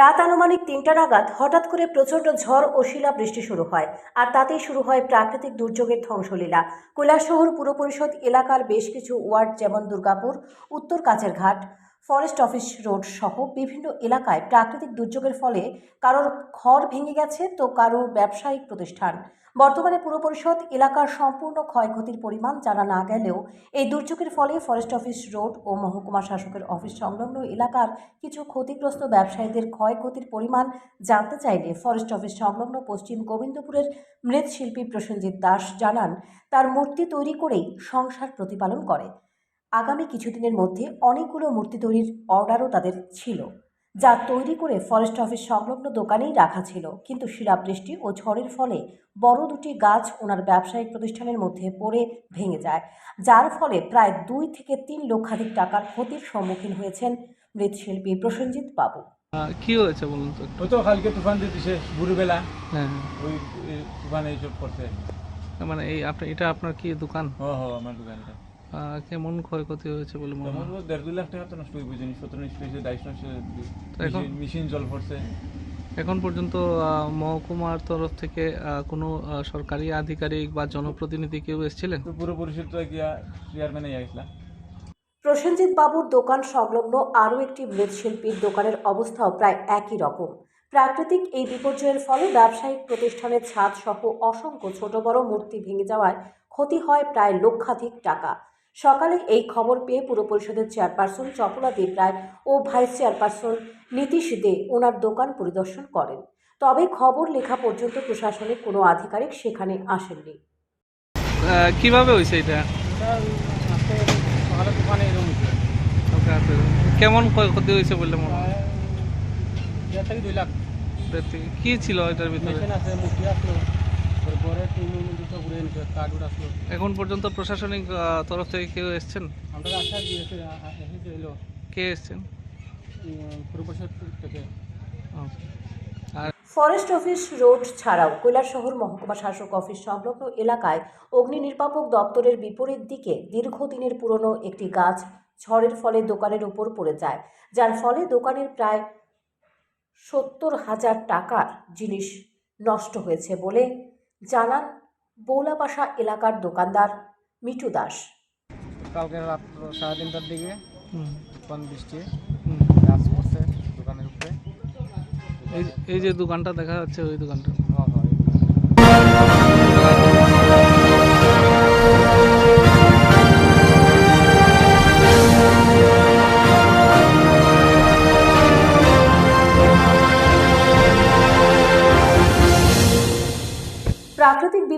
রাত আনুমানিক তিনটা নাগাদ হঠাৎ করে প্রচণ্ড ঝড় ও শিলা বৃষ্টি শুরু হয়, আর তাতেই শুরু হয় প্রাকৃতিক দুর্যোগের ধ্বংসলীলা। কৈলাসহর পুর পরিষদ এলাকার বেশ কিছু ওয়ার্ড যেমন দুর্গাপুর, উত্তর কাছেরঘাট ফরেস্ট অফিস রোড সহ বিভিন্ন এলাকায় প্রাকৃতিক দুর্যোগের ফলে কারোর ঘর ভেঙে গেছে তো কারও ব্যবসায়িক প্রতিষ্ঠান। বর্তমানে পুর পরিষদ এলাকার সম্পূর্ণ ক্ষয়ক্ষতির পরিমাণ জানা না গেলেও এই দুর্যোগের ফলে ফরেস্ট অফিস রোড ও মহকুমা শাসকের অফিস সংলগ্ন এলাকার কিছু ক্ষতিগ্রস্ত ব্যবসায়ীদের ক্ষয়ক্ষতির পরিমাণ জানতে চাইলে ফরেস্ট অফিস সংলগ্ন পশ্চিম গোবিন্দপুরের মৃৎশিল্পী প্রসেনজিৎ দাস জানান, তার মূর্তি তৈরি করেই সংসার প্রতিপালন করে। আগামী কিছুদিনের মধ্যে অনেকগুলো মূর্তি তৈরির অর্ডারও তাদের ছিল যা তৈরি করে ফরেস্ট অফিস সংলগ্ন দোকানেই রাখা ছিল। কিন্তু শিলাবৃষ্টি ও ঝড়ের ফলে বড় দুটি গাছ ওনার ব্যবসায়িক প্রতিষ্ঠানের মধ্যে পড়ে ভেঙে যায় যার ফলে প্রায় দুই থেকে তিন লক্ষাধিক টাকার ক্ষতির সম্মুখীন হয়েছেন মৃৎশিল্পী প্রসেনজিৎ বাবু। কি হয়েছে বলুন তো ওই তো কালকে তুফান দিয়ে দিছে ভোরবেলা। হ্যাঁ ওই এ, তুফান এইসব করছে হ্যাঁ। মানে এই আপনি এটা আপনার কি দোকান? হ হ আমার দোকানটা কেমন ক্ষয়ক্ষতি হয়েছে বলে মনে হয়? দেড় দুই লাখ টাকা তো নষ্ট হয়ে জিনিসপত্র নষ্ট হয়েছে ডাইস নষ্ট? মেশিন জল পড়ছে এখন পর্যন্ত আহ, মহকুমার তরফ থেকে আহ, কোনো সরকারি আধিকারিক বা জনপ্রতিনিধি কেউ এসেছিলেন? পুরো পরিষদ তো গিয়া চেয়ারম্যানে আইসলা। প্রসেনজিৎ বাবুর দোকান সংলগ্ন আরও একটি মৃৎশিল্পীর দোকানের অবস্থাও প্রায় একই রকম। প্রাকৃতিক এই বিপর্যয়ের ফলে ব্যবসায়িক প্রতিষ্ঠানের ছাদ সহ অসংখ্য ছোট বড় মূর্তি ভেঙে যাওয়ায় ক্ষতি হয় প্রায় লক্ষাধিক টাকা। সকালে এই খবর পেয়ে পুর পরিষদের চেয়ারপারসন চপলা দেবরায় ও ভাইস চেয়ারপারসন নীতিশ দে ওনার দোকান পরিদর্শন করেন। তবে খবর লেখা পর্যন্ত প্রশাসনের কোনো আধিকারিক সেখানে আসেননি। কীভাবে হয়েছে এটা? কেমন ক্ষয়ক্ষতি হয়েছে বলে মনে হয়? কি ছিল এটার ভিতরে? আছে মূর্তি আসলো তারপরে টিম কার্ড আসলো। এখন পর্যন্ত প্রশাসনিক তরফ থেকে কেউ এসেছেন? আমরা আশা দিয়েছে এসেছে এলো। কে এসেছেন? পুরো থেকে। ফরেস্ট অফিস রোড ছাড়াও কৈলাসহর মহকুমা শাসক অফিস সংলগ্ন এলাকায় অগ্নি নির্বাপক দপ্তরের বিপরীত দিকে দীর্ঘদিনের পুরনো একটি গাছ ঝড়ের ফলে দোকানের উপর পড়ে যায় যার ফলে দোকানের প্রায় সত্তর হাজার টাকার জিনিস নষ্ট হয়েছে বলে জানান বৌলাপাশা এলাকার দোকানদার মিটু দাস। কালকে রাত্র সাড়ে তিনটার দিকে তখন বৃষ্টি। হুম। গাছ পড়ছে দোকানের উপরে। এই এই যে দোকানটা দেখা যাচ্ছে ওই দোকানটা।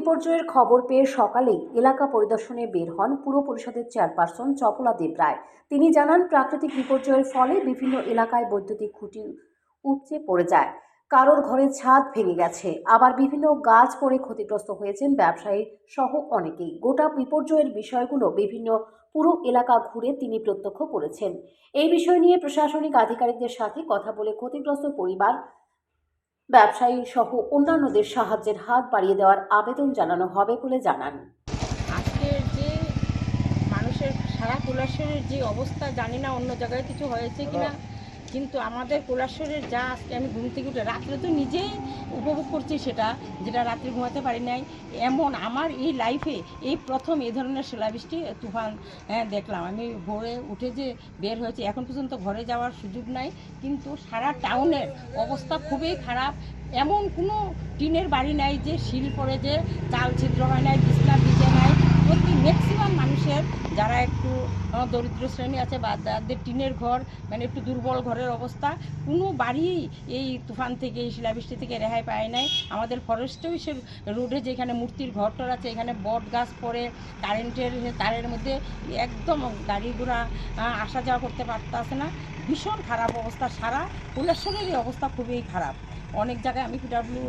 বিপর্যয়ের খবর পেয়ে সকালেই এলাকা পরিদর্শনে বের হন পুর পরিষদের চেয়ারপারসন চপলা দেব রায়। তিনি জানান, প্রাকৃতিক বিপর্যয়ের ফলে বিভিন্ন এলাকায় বৈদ্যুতিক খুঁটি উপচে পড়ে যায়। কারোর ঘরের ছাদ ভেঙে গেছে। আবার বিভিন্ন গাছ পড়ে ক্ষতিগ্রস্ত হয়েছেন ব্যবসায়ী সহ অনেকেই। গোটা বিপর্যয়ের বিষয়গুলো বিভিন্ন পুরো এলাকা ঘুরে তিনি প্রত্যক্ষ করেছেন। এই বিষয় নিয়ে প্রশাসনিক আধিকারিকদের সাথে কথা বলে ক্ষতিগ্রস্ত পরিবার ব্যবসায়ী সহ অন্যান্যদের সাহায্যের হাত বাড়িয়ে দেওয়ার আবেদন জানানো হবে বলে জানান। আজকের যে মানুষের সারা কৈলাসরের যে অবস্থা, জানি না অন্য জায়গায় কিছু হয়েছে কিনা। কিন্তু আমাদের কৈলাসরের যা আজকে আমি ঘুম থেকে উঠে রাত্রে তো নিজেই উপভোগ করছি সেটা যেটা রাত্রে ঘুমাতে পারি নাই। এমন আমার এই লাইফে এই প্রথম এ ধরনের শিলাবৃষ্টি তুফান হ্যাঁ, দেখলাম। আমি ভোরে উঠে যে বের হয়েছে এখন পর্যন্ত ঘরে যাওয়ার সুযোগ নাই কিন্তু সারা টাউনের অবস্থা খুবই খারাপ। এমন কোনো টিনের বাড়ি নাই যে শিল পড়ে যে চাল ছিদ্র হয় নাই বিছনা ম্যাক্সিমাম যারা একটু দরিদ্র শ্রেণি আছে, বা যাদের টিনের ঘর মানে একটু দুর্বল ঘরের অবস্থা, কোনো বাড়ি এই তুফান থেকে, এই শিলাবৃষ্টি থেকে রেহাই পায় নাই। আমাদের ফরেস্টেও সে রোডে যেখানে মূর্তির ঘরটর আছে, এখানে বট গাছ পড়ে, কারেন্টের তারের মধ্যে একদম গাড়ি ঘোড়া আসা যাওয়া করতে পারতেছে না। ভীষণ খারাপ অবস্থা, সারা কৈলাসরেরই অবস্থা খুবই খারাপ। অনেক জায়গায় আমি পিডাব্লিউ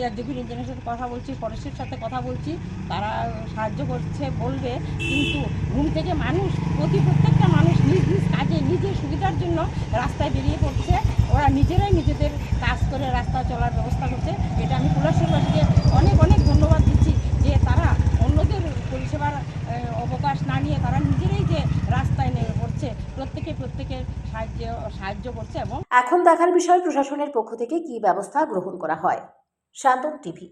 এক্সিকিউটিভ ইঞ্জিনিয়ারের সাথে কথা বলছি ফরেস্টের সাথে কথা বলছি, তারা সাহায্য করছে, বলবে, কিন্তু ঘুম থেকে মানুষ, প্রতি প্রত্যেকটা মানুষ নিজ নিজ কাজে, নিজের সুবিধার জন্য রাস্তায় বেরিয়ে পড়ছে। ওরা নিজেরাই নিজেদের কাজ করে রাস্তা চলার ব্যবস্থা করছে এটা আমি কৈলাসরবাসীকে অনেক অনেক ধন্যবাদ দিচ্ছি যে তারা অন্যদের পরিষেবার আহ, অবকাশ না নিয়ে তারা নিজেরাই যে রাস্তায় নেমে পড়ছে হচ্ছে প্রত্যেকে প্রত্যেকের সাহায্য সাহায্য করছে এবং এখন দেখার বিষয় প্রশাসনের পক্ষ থেকে কি ব্যবস্থা গ্রহণ করা হয়। শান্তন টিভি।